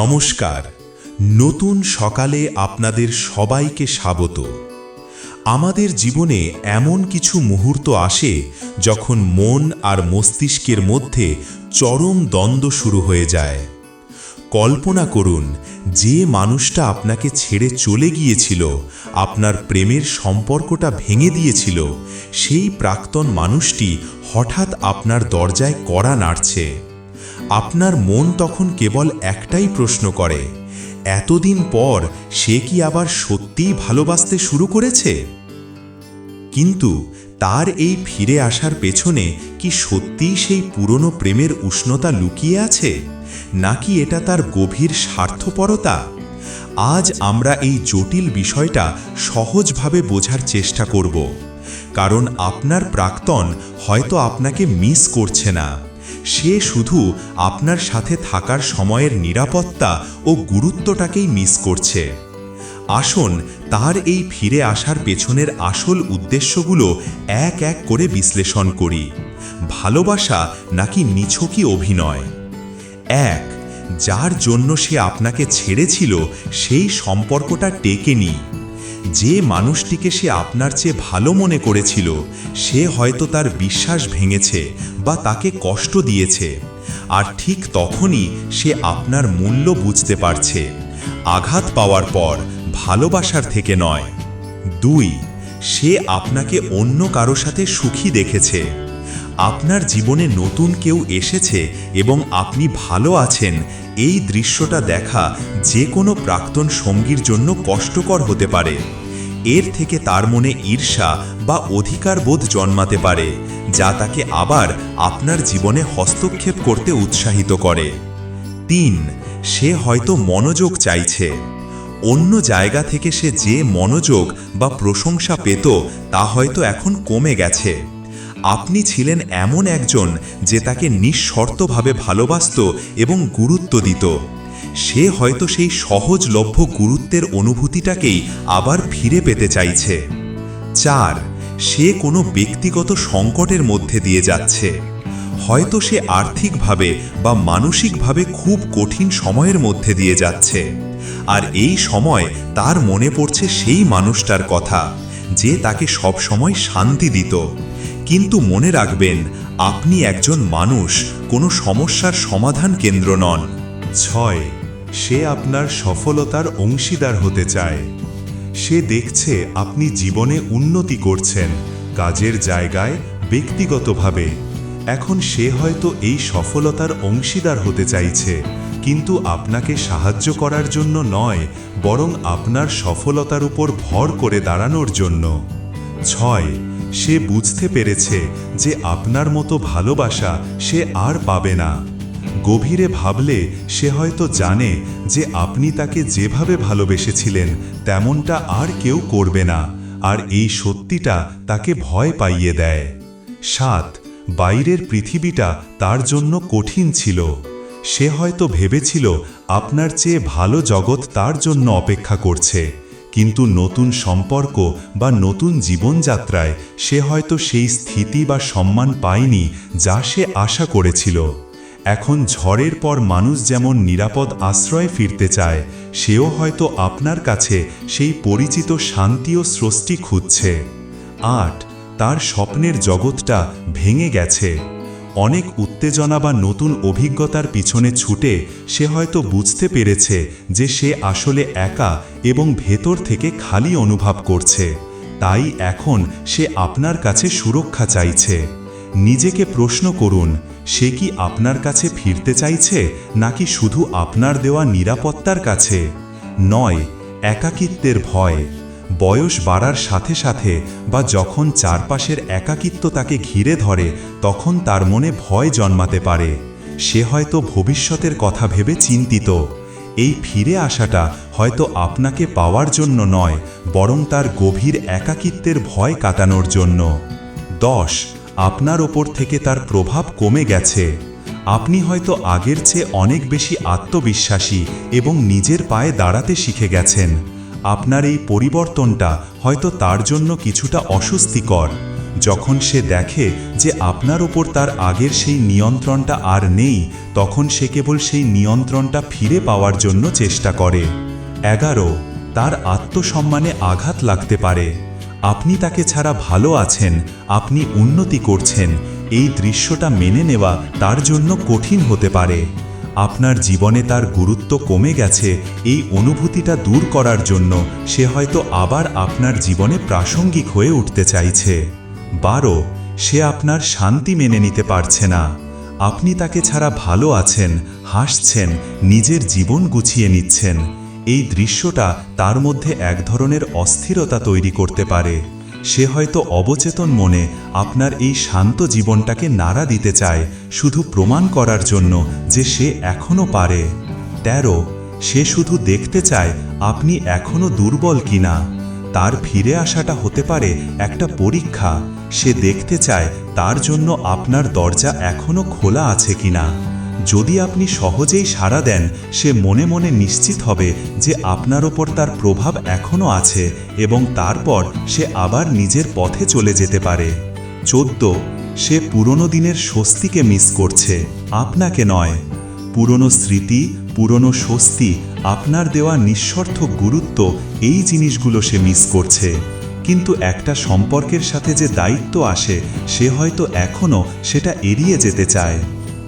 নমস্কার। নতুন সকালে আপনাদের সবাইকে স্বাগত। আমাদের জীবনে এমন কিছু মুহূর্ত আসে যখন মন আর মস্তিষ্কের মধ্যে চরম দ্বন্দ্ব শুরু হয়ে যায়। কল্পনা করুন, যে মানুষটা আপনাকে ছেড়ে চলে গিয়েছিল, আপনার প্রেমের সম্পর্কটা ভেঙে দিয়েছিল, সেই প্রাক্তন মানুষটি হঠাৎ আপনার দরজায় কড়া নাড়ছে। আপনার মন তখন কেবল একটাই প্রশ্ন করে, এতদিন পর সে কি আবার সত্যিই ভালোবাসতে শুরু করেছে? কিন্তু তার এই ফিরে আসার পেছনে কি সত্যিই সেই পুরনো প্রেমের উষ্ণতা লুকিয়ে আছে, নাকি এটা তার গভীর স্বার্থপরতা? আজ আমরা এই জটিল বিষয়টা সহজভাবে বোঝার চেষ্টা করব, কারণ আপনার প্রাক্তন হয়তো আপনাকে মিস করছে না। সে শুধু আপনার সাথে থাকার সময়ের নিরাপত্তা ও গুরুত্বটাকেই মিস করছে। আসুন, তার এই ফিরে আসার পেছনের আসল উদ্দেশ্যগুলো এক এক করে বিশ্লেষণ করি। ভালোবাসা নাকি নিছকই অভিনয়? এক, যার জন্য সে আপনাকে ছেড়েছিল, সেই সম্পর্কটা টেকেনি যে মানুষটিকে সে আপনার চেয়ে ভালো মনে করেছিল, সে হয়তো তার বিশ্বাস ভেঙেছে বা তাকে কষ্ট দিয়েছে। আর ঠিক তখনই সে আপনার মূল্য বুঝতে পারছে। আঘাত পাওয়ার পর ভালোবাসার থেকে নয়। দুই, সে আপনাকে অন্য কারও সাথে সুখী দেখেছে। আপনার জীবনে নতুন কেউ এসেছে এবং আপনি ভালো আছেন এই দৃশ্যটা দেখা যে কোনো প্রাক্তন সঙ্গীর জন্য কষ্টকর হতে পারে। এর থেকে তার মনে ঈর্ষা বা অধিকার বোধ জন্মাতে পারে, যা তাকে আবার আপনার জীবনে হস্তক্ষেপ করতে উৎসাহিত করে। তিন, সে হয়তো মনোযোগ চাইছে। অন্য জায়গা থেকে সে যে মনোযোগ বা প্রশংসা পেত, তা হয়তো এখন কমে গেছে। আপনি ছিলেন এমন একজন যে তাকে নিঃশর্তভাবে ভালোবাসত এবং গুরুত্ব দিত। সে হয়তো সেই সহজলভ্য গুরুত্বের অনুভূতিটাকেই আবার ফিরে পেতে চাইছে। চার, সে কোনো ব্যক্তিগত সংকটের মধ্যে দিয়ে যাচ্ছে। হয়তো সে আর্থিকভাবে বা মানসিকভাবে খুব কঠিন সময়ের মধ্যে দিয়ে যাচ্ছে। আর এই সময় তার মনে পড়ছে সেই মানুষটার কথা, যে তাকে সব সময় শান্তি দিত। কিন্তু মনে রাখবেন, আপনি একজন মানুষ, কোনো সমস্যার সমাধান কেন্দ্র নন। ছয়, সে আপনার সফলতার অংশীদার হতে চায়। সে দেখছে আপনি জীবনে উন্নতি করছেন, কাজের জায়গায়, ব্যক্তিগতভাবে। এখন সে হয়তো এই সফলতার অংশীদার হতে চাইছে, কিন্তু আপনাকে সাহায্য করার জন্য নয়, বরং আপনার সফলতার উপর ভর করে দাঁড়ানোর জন্য। ছয় সে বুঝতে পেরেছে যে আপনার মতো ভালোবাসা সে আর পাবে না। গভীরে ভাবলে সে হয়তো জানে যে আপনি তাকে যেভাবে ভালোবেসেছিলেন, তেমনটা আর কেউ করবে না, আর এই সত্যিটা তাকে ভয় পাইয়ে দেয়। সাত, বাইরের পৃথিবীটা তার জন্য কঠিন ছিল। সে হয়তো ভেবেছিল আপনার চেয়ে ভালো জগৎ তার জন্য অপেক্ষা করছে। কিন্তু নতুন সম্পর্ক বা নতুন জীবনযাত্রায় সে হয়তো সেই স্থিতি বা সম্মান পায়নি যা সে আশা করেছিল। এখন ঝড়ের পর মানুষ যেমন নিরাপদ আশ্রয়ে ফিরতে চায়, সেও হয়তো আপনার কাছে সেই পরিচিত শান্তি ও স্রষ্টি খুঁজছে। আট, তার স্বপ্নের জগৎটা ভেঙে গেছে। অনেক উত্তেজনা বা নতুন অভিজ্ঞতার পিছনে ছুটে সে হয়তো বুঝতে পেরেছে যে সে আসলে একা এবং ভেতর থেকে খালি অনুভব করছে। তাই এখন সে আপনার কাছে সুরক্ষা চাইছে। নিজেকে প্রশ্ন করুন, সে কি আপনার কাছে ফিরতে চাইছে নাকি শুধু আপনার দেওয়া নিরাপত্তার কাছে? নয়, একাকিত্বের ভয়। বয়স বাড়ার সাথে সাথে বা যখন চারপাশের একাকিত্ব তাকে ঘিরে ধরে, তখন তার মনে ভয় জন্মাতে পারে। সে হয়তো ভবিষ্যতের কথা ভেবে চিন্তিত। এই ফিরে আসাটা হয়তো আপনাকে পাওয়ার জন্য নয়, বরং তার গভীর একাকিত্বের ভয় কাটানোর জন্য। দশ, আপনার ওপর থেকে তার প্রভাব কমে গেছে। আপনি হয়তো আগের চেয়ে অনেক বেশি আত্মবিশ্বাসী এবং নিজের পায়ে দাঁড়াতে শিখে গেছেন। আপনার এই পরিবর্তনটা হয়তো তার জন্য কিছুটা অস্বস্তিকর। যখন সে দেখে যে আপনার ওপর তার আগের সেই নিয়ন্ত্রণটা আর নেই, তখন সে কেবল সেই নিয়ন্ত্রণটা ফিরে পাওয়ার জন্য চেষ্টা করে। এগারো, তার আত্মসম্মানে আঘাত লাগতে পারে। আপনি তাকে ছাড়া ভালো আছেন, আপনি উন্নতি করছেন, এই দৃশ্যটা মেনে নেওয়া তার জন্য কঠিন হতে পারে। আপনার জীবনে তার গুরুত্ব কমে গেছে, এই অনুভূতিটা দূর করার জন্য সে হয়তো আবার আপনার জীবনে প্রাসঙ্গিক হয়ে উঠতে চাইছে। বারো, সে আপনার শান্তি মেনে নিতে পারছে না। আপনি তাকে ছাড়া ভালো আছেন, হাসছেন, নিজের জীবন গুছিয়ে নিচ্ছেন। এই দৃশ্যটা তার মধ্যে এক ধরনের অস্থিরতা তৈরি করতে পারে। সে হয়তো অবচেতন মনে আপনার এই শান্ত জীবনটাকে নাড়া দিতে চায়, শুধু প্রমাণ করার জন্য যে সে এখনও পারে। তেরো, সে শুধু দেখতে চায় আপনি এখনও দুর্বল কিনা। তার ফিরে আসাটা হতে পারে একটা পরীক্ষা। সে দেখতে চায় তার জন্য আপনার দরজা এখনও খোলা আছে কিনা। যদি আপনি সহজেই সাড়া দেন, সে মনে মনে নিশ্চিত হবে যে আপনার ওপর তার প্রভাব এখনও আছে এবং তারপর সে আবার নিজের পথে চলে যেতে পারে। চোদ্দ, সে পুরনো দিনের স্বস্তিকে মিস করছে। আপনাকে নয়। পুরনো স্মৃতি পুরনো স্বস্তি, আপনার দেওয়া নিঃস্বার্থ গুরুত্ব, এই জিনিসগুলো সে মিস করছে। কিন্তু একটা সম্পর্কের সাথে যে দায়িত্ব আসে, সে হয়তো এখনও সেটা এড়িয়ে যেতে চায়।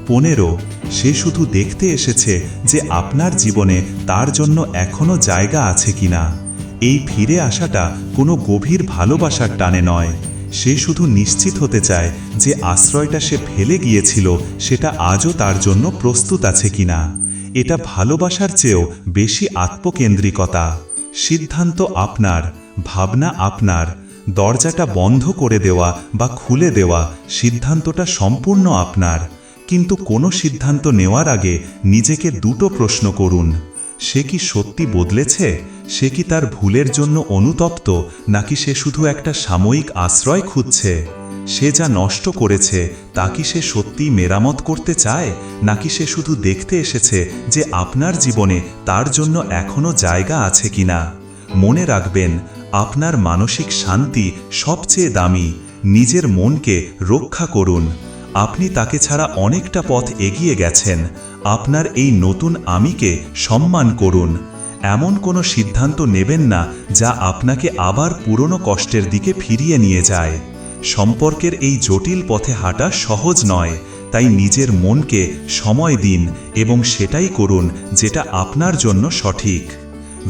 পনেরো, সে শুধু দেখতে এসেছে যে আপনার জীবনে তার জন্য এখনও জায়গা আছে কিনা। এই ফিরে আসাটা কোনো গভীর ভালোবাসার টানে নয়। সে শুধু নিশ্চিত হতে চায় যে আশ্রয়টা সে ফেলে গিয়েছিল, সেটা আজও তার জন্য প্রস্তুত আছে কিনা। এটা ভালোবাসার চেয়েও বেশি আত্মকেন্দ্রিকতা। সিদ্ধান্ত আপনার, ভাবনা আপনার, দরজাটা বন্ধ করে দেওয়া বা খুলে দেওয়া সিদ্ধান্তটা সম্পূর্ণ আপনার। কিন্তু কোনো সিদ্ধান্ত নেওয়ার আগে নিজেকে দুটো প্রশ্ন করুন। সে কি সত্যি বদলেছে? সে কি তার ভুলের জন্য অনুতপ্ত? নাকি সে শুধু একটা সাময়িক আশ্রয় খুঁজছে? সে যা নষ্ট করেছে, তা কি সে সত্যি মেরামত করতে চায়? নাকি সে শুধু দেখতে এসেছে যে আপনার জীবনে তার জন্য এখনও জায়গা আছে কিনা? মনে রাখবেন, আপনার মানসিক শান্তি সবচেয়ে দামি। নিজের মনকে রক্ষা করুন। আপনি তাকে ছাড়া অনেকটা পথ এগিয়ে গেছেন। আপনার এই নতুন আমিকে সম্মান করুন। এমন কোনো সিদ্ধান্ত নেবেন না যা আপনাকে আবার পুরনো কষ্টের দিকে ফিরিয়ে নিয়ে যায়। সম্পর্কের এই জটিল পথে হাঁটা সহজ নয়, তাই নিজের মনকে সময় দিন এবং সেটাই করুন যেটা আপনার জন্য সঠিক।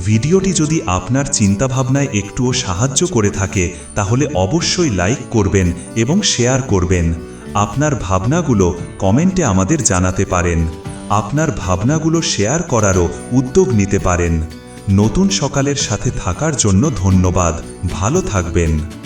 ভিডিওটি যদি আপনার চিন্তাভাবনায় একটুও সাহায্য করে থাকে, তাহলে অবশ্যই লাইক করবেন এবং শেয়ার করবেন। আপনার ভাবনাগুলো কমেন্টে আমাদের জানাতে পারেন। আপনার ভাবনাগুলো শেয়ার করারও উদ্যোগ নিতে পারেন। নতুন সকালের সাথে থাকার জন্য ধন্যবাদ। ভালো থাকবেন।